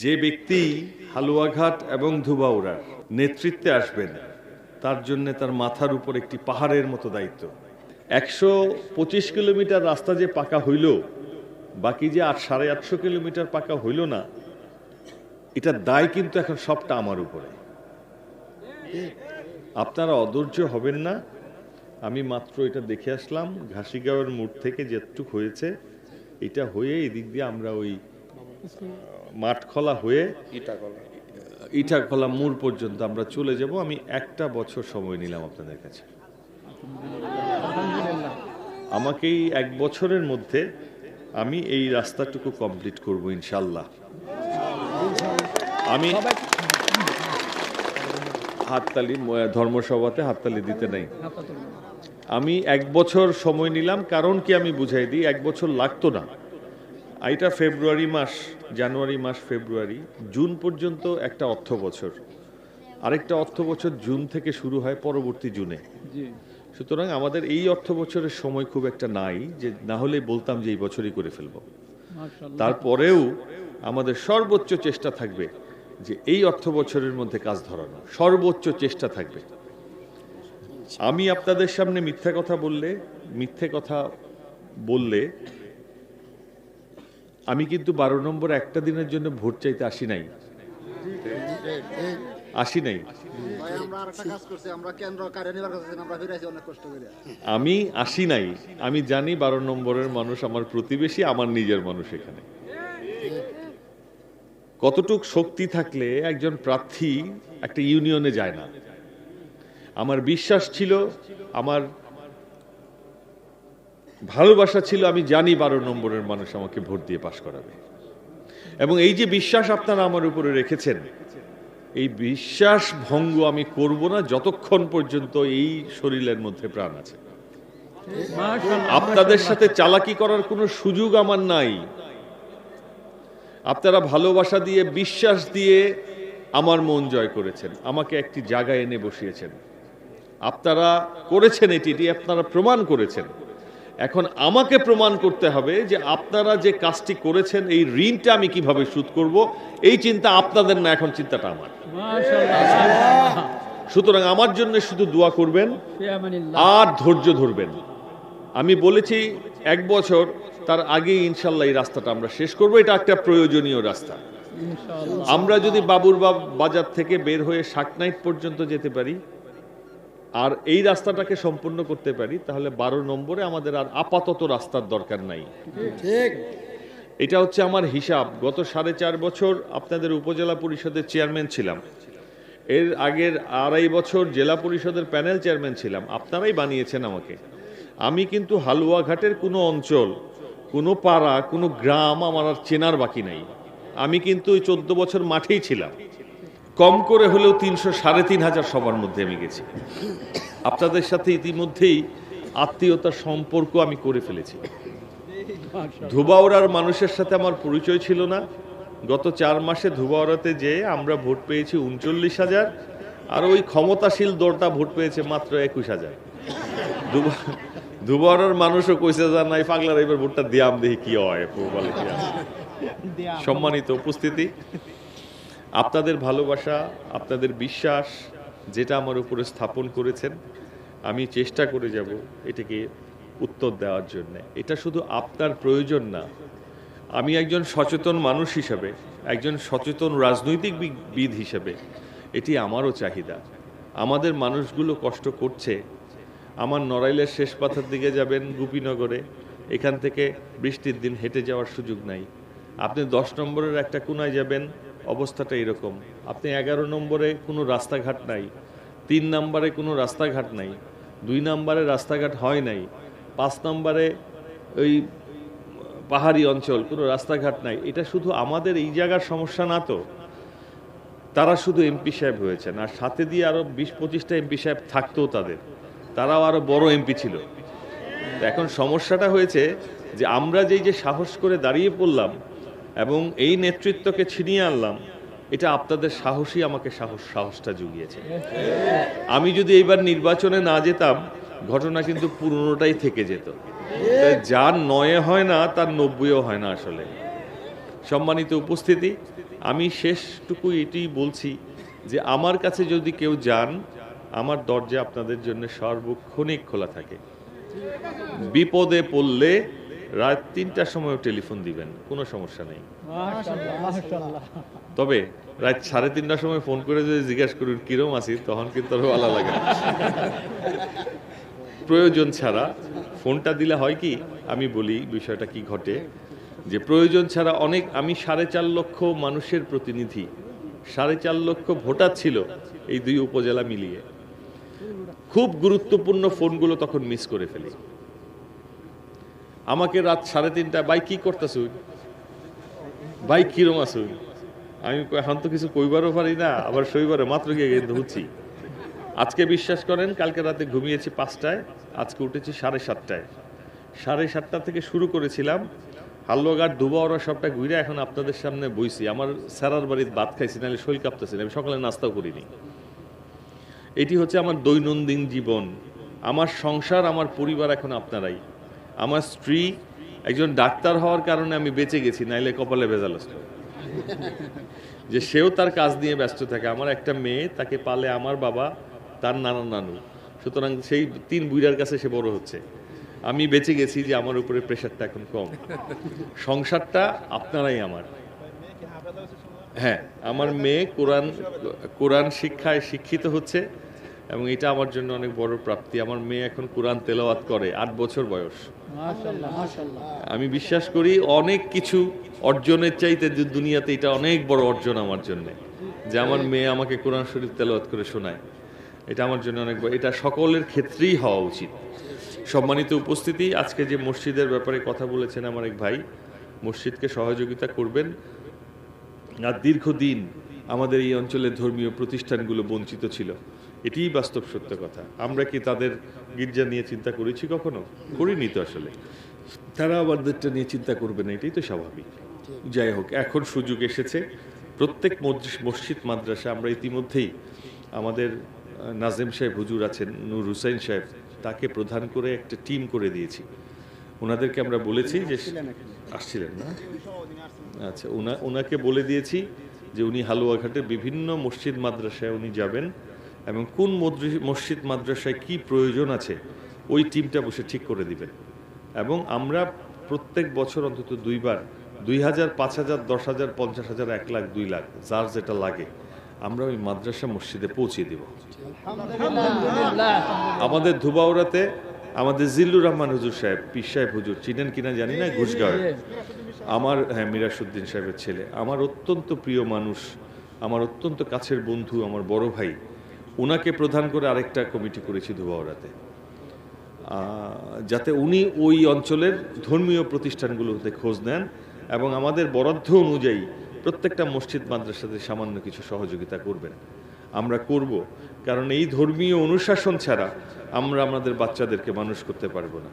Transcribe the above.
যে ব্যক্তি হালুয়াঘাট এবং ধুবাউড়ার নেতৃত্বে আসবেন, তার জন্য তার মাথার উপর একটি পাহাড়ের মতো দায়িত্ব। একশো পঁচিশ কিলোমিটার রাস্তা যে পাকা হইল, বাকি যে আট, সাড়ে আটশো কিলোমিটার পাকা হইল না এটার দায় কিন্তু এখন সবটা আমার উপরে। আপনারা অধৈর্য হবেন না। আমি মাত্র এটা দেখে আসলাম, ঘাসিগাঁওয়ের মোড় থেকে যেটুক হয়েছে, এটা হয়ে এদিক দিয়ে আমরা ওই মাঠখলা হয়ে ইটাখলা। মোড় পর্যন্ত আমরা চলে যাব। আমি একটা বছর সময় নিলাম আপনাদের কাছে। আমাকে এই এক বছরের মধ্যে আমি এই রাস্তাটুকু কমপ্লিট করব ইনশাল্লাহ। আমি হাততালি ধর্মসভাতে হাততালি দিতে নাই। আমি এক বছর সময় নিলাম। কারণ কি আমি বুঝাই দিই এক বছর লাগতো না। এটা ফেব্রুয়ারি মাস জানুয়ারি মাস ফেব্রুয়ারি। জুন পর্যন্ত একটা অর্থ বছর। আরেকটা অর্থ বছর জুন থেকে শুরু হয় পরবর্তী জুনে। সুতরাং আমাদের এই অর্থ বছরের সময় খুব একটা নাই যে না হলে বলতাম যে এই বছরই করে ফেলব। তারপরেও আমাদের সর্বোচ্চ চেষ্টা থাকবে যে এই অর্থ বছরের মধ্যে কাজ ধরানো। সর্বোচ্চ চেষ্টা থাকবে। আমি আপনাদের সামনে মিথ্যা কথা বললে মিথ্যে কথা বললে আমি কিন্তু বারো নম্বর একটা দিনের জন্য ভোট চাইতে আসি নাই। আসি নাই। আমি আসি নাই। আমি জানি বারো নম্বরের মানুষ আমার প্রতিবেশী, আমার নিজের মানুষ এখানে। কতটুক শক্তি থাকলে একজন প্রার্থী একটা ইউনিয়নে যায় না। আমার বিশ্বাস ছিল, আমার ভালোবাসা ছিল আমি জানি বারো নম্বরের মানুষ আমাকে ভোট দিয়ে পাশ করাবে। এবং এই যে বিশ্বাস আপনারা আমার উপরে রেখেছেন এই বিশ্বাস ভঙ্গ আমি করব না যতক্ষণ পর্যন্ত এই শরীরের মধ্যে প্রাণ আছে। আপনাদের সাথে চালাকি করার কোনো সুযোগ আমার নাই। আপনারা ভালোবাসা দিয়ে বিশ্বাস দিয়ে আমার মন জয় করেছেন আমাকে একটি জায়গায় এনে বসিয়েছেন। আপনারা করেছেন এটি এটি আপনারা প্রমাণ করেছেন। এখন আমাকে প্রমাণ করতে হবে যে আপনারা যে কাজটি করেছেন এই ঋণটা আমি কীভাবে শোধ করব এই চিন্তা আপনাদের না এখন চিন্তাটা আমার। সুতরাং আমার জন্য শুধু দোয়া করবেন আর ধৈর্য ধরবেন। আমি বলেছি এক বছর তার আগে ইনশাল্লাহ এই রাস্তাটা আমরা শেষ করব এটা একটা প্রয়োজনীয় রাস্তা। আমরা যদি বাবুর বাজার থেকে বের হয়ে শাকনাইট পর্যন্ত যেতে পারি আর এই রাস্তাটাকে সম্পূর্ণ করতে পারি তাহলে বারো নম্বরে আমাদের আর আপাতত রাস্তার দরকার নাই। ঠিক। এটা হচ্ছে আমার হিসাব। গত সাড়ে চার বছর আপনাদের উপজেলা পরিষদের চেয়ারম্যান ছিলাম। এর আগের আড়াই বছর জেলা পরিষদের প্যানেল চেয়ারম্যান ছিলাম। আপনারাই বানিয়েছেন আমাকে। আমি কিন্তু হালুয়াঘাটের কোনো অঞ্চল কোনো পাড়া কোনো গ্রাম আমার আর চেনার বাকি নাই। আমি কিন্তু ওই চোদ্দ বছর মাঠেই ছিলাম। কম করে হলেও তিনশো সাড়ে তিন হাজার সবার মধ্যে আমি গেছি। আপনাদের সাথে ইতিমধ্যেই আত্মীয়তার সম্পর্ক আমি করে ফেলেছি। ধুবাওড়ার মানুষের সাথে আমার পরিচয় ছিল না। গত চার মাসে ধুবাওড়াতে যে আমরা ভোট পেয়েছি উনচল্লিশ হাজার আর ওই ক্ষমতাশীল দলটা ভোট পেয়েছে মাত্র একুশ হাজার। ধুবা- ধুবাওড়ার মানুষও কইছে যে নাই পাগলার এবার ভোটটা দিয়াম দেখি কি হয় বলে সম্মানিত উপস্থিতি। আপনাদের ভালোবাসা, আপনাদের বিশ্বাস যেটা আমার উপরে স্থাপন করেছেন, আমি চেষ্টা করে যাব এটাকে উত্তর দেওয়ার জন্য। এটা শুধু আপনার প্রয়োজন না। আমি একজন সচেতন মানুষ হিসাবে, একজন সচেতন রাজনৈতিক বিদ হিসেবে এটি আমারও চাহিদা। আমাদের মানুষগুলো কষ্ট করছে। আমার নড়াইলের শেষ পাথার দিকে যাবেন গুপিনগরে। এখান থেকে বৃষ্টির দিন হেঁটে যাওয়ার সুযোগ নাই। আপনি দশ নম্বরের একটা কোনায় যাবেন অবস্থাটা এরকম। আপনি এগারো নম্বরে কোনো রাস্তাঘাট নাই, তিন নম্বরে কোনো রাস্তাঘাট নাই, দুই নম্বরে রাস্তাঘাট হয় নাই, পাঁচ নম্বরে ওই পাহাড়ি অঞ্চল, কোনো রাস্তাঘাট নাই। এটা শুধু আমাদের এই জায়গার সমস্যা না তো। তারা শুধু এমপি সাহেব হয়েছেন, আর সাথে দিয়ে আরও বিশ পঁচিশটা এমপি সাহেব থাকতো তাদের। তারাও আরও বড় এমপি ছিল। এখন সমস্যাটা হয়েছে যে আমরা যেই যে সাহস করে দাঁড়িয়ে পড়লাম এবং এই নেতৃত্বকে ছিনিয়ে আনলাম। এটা আপনাদের সাহসই আমাকে সাহস, সাহসটা জুগিয়েছে। আমি যদি এইবার নির্বাচনে না যেতাম, ঘটনা কিন্তু পুরনোটাই থেকে যেত। যার নয়ে হয় না, তার নব্বইও হয় না আসলে। সম্মানিত উপস্থিতি, আমি শেষটুকু এটি বলছি যে আমার কাছে যদি কেউ যান, আমার দরজা আপনাদের জন্য সর্বক্ষণিক খোলা থাকে। বিপদে পড়লে রাত তিনটার সময় টেলিফোন দিবেন কোনো সমস্যা নেই। তবে রাত সাড়ে তিনটার সময় ফোন করে যদি জিজ্ঞাসা করুন কিরম আছি তখন কিন্তু আরও ভালো লাগে। প্রয়োজন ছাড়া ফোনটা দিলে হয় কি আমি বলি বিষয়টা কি ঘটে যে প্রয়োজন ছাড়া অনেক আমি সাড়ে চার লক্ষ মানুষের প্রতিনিধি সাড়ে চার লক্ষ ভোটার ছিল এই দুই উপজেলা মিলিয়ে। খুব গুরুত্বপূর্ণ ফোনগুলো তখন মিস করে ফেলি। আমাকে রাত সাড়ে তিনটা, ভাই, কি করতেছুন ভাই, কিরম আসুন আমি এখন তো কিছু কইবারও পারি না, আবার শৈবারে মাত্র গিয়ে হচ্ছি। আজকে বিশ্বাস করেন, কালকে রাতে ঘুমিয়েছি পাঁচটায়, আজকে উঠেছি সাড়ে সাতটায়। সাড়ে সাতটা থেকে শুরু করেছিলাম হাল্লোঘাট দুবাওরা সবটা ঘুরে এখন আপনাদের সামনে বইছি। আমার স্যারার বাড়িতে ভাত খাইছি, নাহলে শরীর কাঁপতেছি। আমি সকালে নাস্তাও করিনি। এটি হচ্ছে আমার দৈনন্দিন জীবন। আমার সংসার, আমার পরিবার এখন আপনারাই। আমার স্ত্রী একজন ডাক্তার হওয়ার কারণে আমি বেঁচে গেছি, নাইলে কপালে ভেজাল যে সেও তার কাজ নিয়ে ব্যস্ত থাকে। আমার একটা মেয়ে, তাকে পালে আমার বাবা, তার নানা নানু। সুতরাং সেই তিন বুইরার কাছে সে বড় হচ্ছে। আমি বেঁচে গেছি যে আমার উপরে প্রেশারটা এখন কম। সংসারটা আপনারাই আমার। হ্যাঁ আমার মেয়ে কোরআন কোরআন শিক্ষায় শিক্ষিত হচ্ছে। এবং এটা আমার জন্য অনেক বড় প্রাপ্তি। আমার মেয়ে এখন কোরআন তেলাওয়াত করে আট বছর বয়স। আমি বিশ্বাস করি অনেক কিছু অর্জনের চাইতে দুনিয়াতে এটা অনেক বড় অর্জন আমার জন্য। যে আমার মেয়ে আমাকে কোরআন শরীফ তেলাওয়াত করে শোনায়। এটা আমার জন্য অনেক বড় এটা সকলের ক্ষেত্রেই হওয়া উচিত। সম্মানিত উপস্থিতি আজকে যে মসজিদের ব্যাপারে কথা বলেছেন আমার এক ভাই মসজিদকে সহযোগিতা করবেন। আর দীর্ঘদিন আমাদের এই অঞ্চলের ধর্মীয় প্রতিষ্ঠানগুলো বঞ্চিত ছিল। এটিই বাস্তব সত্য কথা। আমরা কি তাদের গির্জা নিয়ে চিন্তা করেছি কখনো? করিনি তো আসলে। তারা আমাদেরটা নিয়ে চিন্তা করবে না এটাই তো স্বাভাবিক। যাই হোক এখন সুযোগ এসেছে। প্রত্যেক মসজিদ- মাদ্রাসা আমরা ইতিমধ্যেই আমাদের নাজেম সাহেব হুজুর আছেন নূর হুসাইন সাহেব তাকে প্রধান করে একটা টিম করে দিয়েছি। ওনাদেরকে আমরা বলেছি যে আসছিলেন না? আচ্ছা ওনা ওনাকে বলে দিয়েছি যে উনি হালুয়াঘাটের বিভিন্ন মসজিদ মাদ্রাসায় উনি যাবেন। এবং কোন মসজিদ মাদ্রাসায় কি প্রয়োজন আছে ওই টিমটা বসে ঠিক করে দিবেন এবং আমরা প্রত্যেক বছর অন্তত দুইবার দুই হাজার পাঁচ হাজার দশ হাজার পঞ্চাশ হাজার এক লাখ দুই লাখ যার যেটা লাগে আমরা ওই মাদ্রাসা মসজিদে পৌঁছে দেব। আমাদের ধুবাউড়াতে আমাদের জিল্লুর রহমান হুজুর সাহেব পীর সাহেব হুজুর চিনেন কিনা জানি না ঘুষগাঁও আমার হ্যাঁ মিরাসুদ্দিন সাহেবের ছেলে আমার অত্যন্ত প্রিয় মানুষ আমার অত্যন্ত কাছের বন্ধু আমার বড় ভাই ওনাকে প্রধান করে আরেকটা কমিটি করেছি ধুবাওড়াতে যাতে উনি ওই অঞ্চলের ধর্মীয় প্রতিষ্ঠানগুলোতে খোঁজ নেন এবং আমাদের বরাদ্দ অনুযায়ী প্রত্যেকটা মসজিদ মাদ্রাসাতে সামান্য কিছু সহযোগিতা করবেন। আমরা করব, কারণ এই ধর্মীয় অনুশাসন ছাড়া আমরা আমাদের বাচ্চাদেরকে মানুষ করতে পারব না।